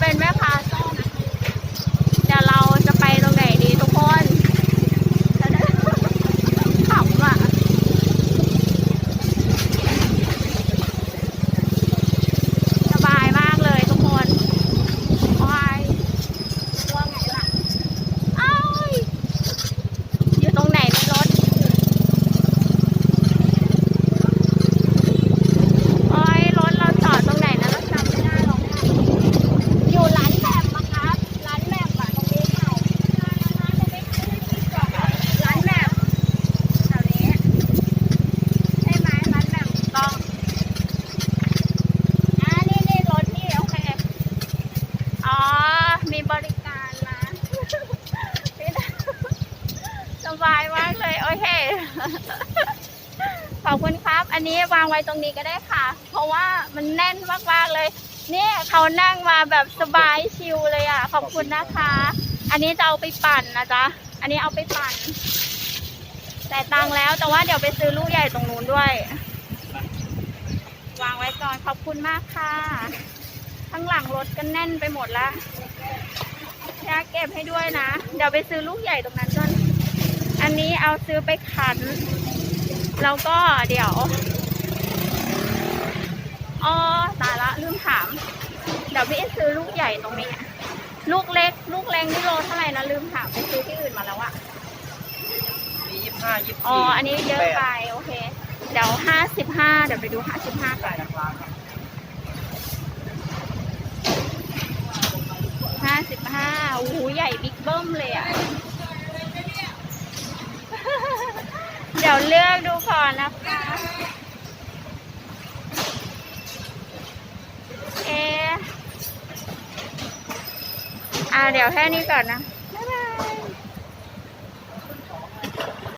เป็นแม่ค้าส้มเดี๋ยวเราจะไปตรงไหนดีทุกคนขำอะ สบายมากเลยทุกคนโอ้ยว่าไงล่ะอ้ายอยู่ตรงไหนในรถ โอ้ยรถเราจอดตรงไหนนะเราจำไม่ได้หรอกค่ะอยู่ร้านแหม่มอะครับ ร้านแหม่มอะตรงนี้เปล่าร้านแหม่มแถวนี้ใช่ไหมร้านแหม่มถูกต้องอ่านี่นี่รถนี่โอเค อ๋อ มีบริการนะ นี่นะสบายมากเลย โอเค ขอบคุณครับ อันนี้วางไว้ตรงนี้ก็ได้ค่ะ เพราะว่ามันแน่นมากๆเลยเนี่ยเขานั่งมาแบบสบายชิลเลยอะ ขอบคุณนะคะ อันนี้จะเอาไปปั่นนะจ๊ะ อันนี้เอาไปปั่น แต่ตังแล้วแต่ว่าเดี๋ยวไปซื้อลูกใหญ่ตรงนู้นด้วย วางไว้ก่อน ขอบคุณมากค่ะ ข้างหลังรถก็แน่นไปหมดล้วอยาเก็บให้ด้วยนะ เดี๋ยวไปซื้อลูกใหญ่ตรงนั้นก่อน อันนี้เอาซื้อไปขัน แล้วก็เดี๋ยวอ๋อตายละลืมถาม เดี๋ยวพี่ซื้อลูกใหญ่ตรงนี้ ลูกเล็ก ลูกเล็กนี่โลเท่าไหร่นะลืมถามไปซื้อที่อื่นมาแล้วอะมียี่ห้ายี่อ๋ออันนี้เยอะไปโอเค เดี๋ยวห้าสิบห้าเดี๋ยวไปดูห้าสิบห้าก่อนจากร้านครับห้าสิบห้าโอ้โหใหญ่บิ๊กเบิ้มเลยอะ เดี๋ยวเลือกดูก่อนนะคะ เออ่าเดี๋ยวแค่นี้ก่อนนะ